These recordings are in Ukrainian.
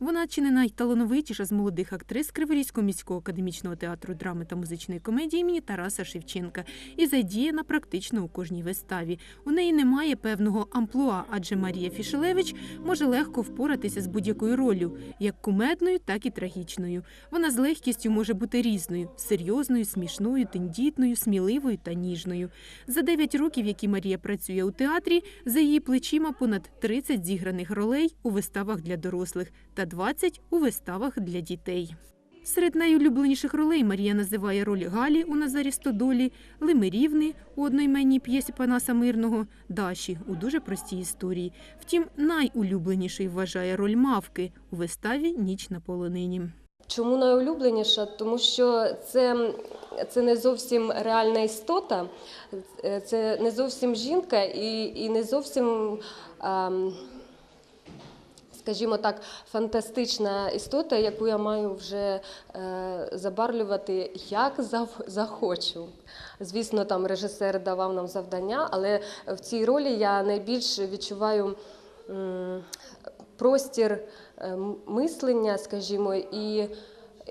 Вона чи не найталановитіша з молодих актрис Криворізького міського академічного театру драми та музичної комедії імені Тараса Шевченка і задіяна практично у кожній виставі. У неї немає певного амплуа, адже Марія Фішелевич може легко впоратися з будь-якою роллю, як кумедною, так і трагічною. Вона з легкістю може бути різною серйозною, смішною, тендітною, сміливою та ніжною. За 9 років, які Марія працює у театрі, за її плечима понад 30 зіграних ролей у виставах для дорослих та 20 у виставах для дітей. Серед найулюбленіших ролей Марія називає роль Галі у Назарі Стодолі, Лимирівни у одноіменній п'єсі Панаса Мирного, Даші у дуже простій історії. Втім, найулюбленішою вважає роль Мавки у виставі Ніч на полонині. Чому найулюбленіша? Тому що це, це не зовсім реальна істота, це не зовсім жінка і, і не зовсім, ем, скажімо так, фантастична істота, яку я маю вже е, забарлювати як захочу. Звісно, там режисер давав нам завдання, але в цій ролі я найбільше відчуваю. Простір е, мислення, скажімо, і,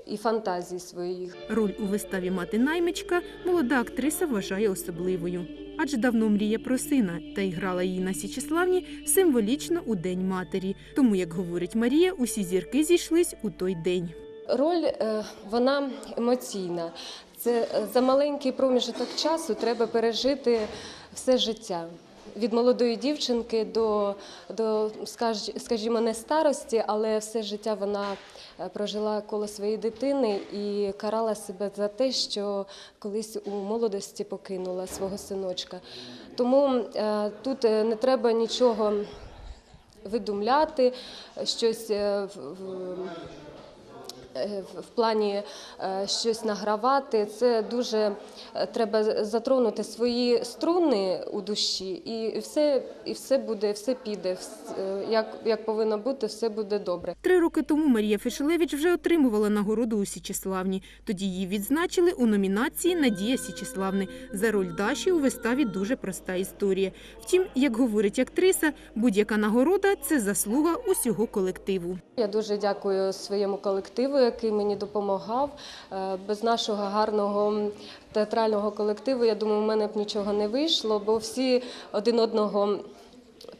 і фантазії своїх. Роль у виставі Мати наймичка молода актриса вважає особливою, адже давно мріє про сина та й грала її на Січеславні символічно у День матері. Тому, як говорить Марія, усі зірки зійшлись у той день. Роль е, вона емоційна. Це е, за маленький проміжок часу треба пережити все життя. Від молодої дівчинки до, до скаж- скажімо, не старості, але все життя вона е, прожила коло своєї дитини і карала себе за те, що колись у молодості покинула свого синочка. Тому е, тут е, не треба нічого видумляти, щось в- е, в плані е, щось награвати. Це дуже е, треба затронути свої струни у душі, і все, і все буде, все піде. Як, як повинно бути, все буде добре. Три роки тому Марія Фишелевич вже отримувала нагороду у Січеславні. Тоді її відзначили у номінації Надія Січеславни за роль Даші у виставі Дуже проста історія. Втім, як говорить актриса, будь-яка нагорода це заслуга усього колективу. Я дуже дякую своєму колективу, який мені допомагав. Е, Без нашого гарного театрального колективу, я думаю, у мене б нічого не вийшло, бо всі один одного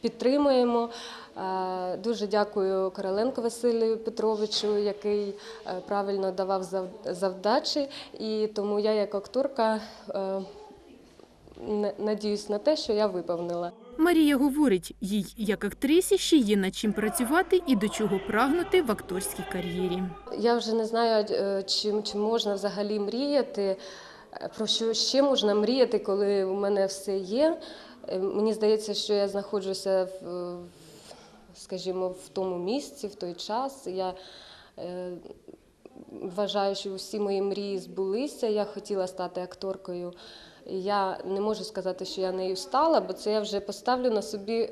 підтримуємо. Е, Дуже дякую Короленко Василію Петровичу, який е, правильно давав завдачі. І тому я, як акторка, надіюсь на те, що я виповнила. Марія говорить, їй, як актрисі, ще є над чим працювати і до чого прагнути в акторській кар'єрі. Я вже не знаю, е, чи, чи можна взагалі мріяти. е, Про що ще можна мріяти, коли у мене все є. Е, Мені здається, що я знаходжуся в, скажімо, в тому місці, в той час. Я вважаю, що всі мої мрії збулися. Я хотіла стати акторкою. Я не можу сказати, що я нею стала, бо це я вже поставлю на собі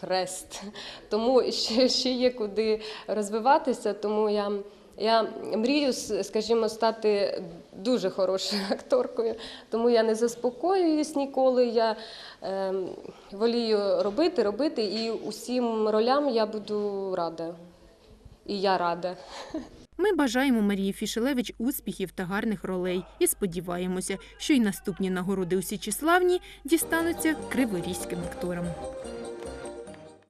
хрест. Тому ще, ще є куди розвиватися. Тому я, я мрію, скажімо, стати дуже хорошою акторкою. Тому я не заспокоююсь ніколи. Я е, волію робити, робити, і усім ролям я буду рада. І я рада. Ми бажаємо Марії Фішелевич успіхів та гарних ролей і сподіваємося, що й наступні нагороди у Січіславні дістануться криворізьким акторам.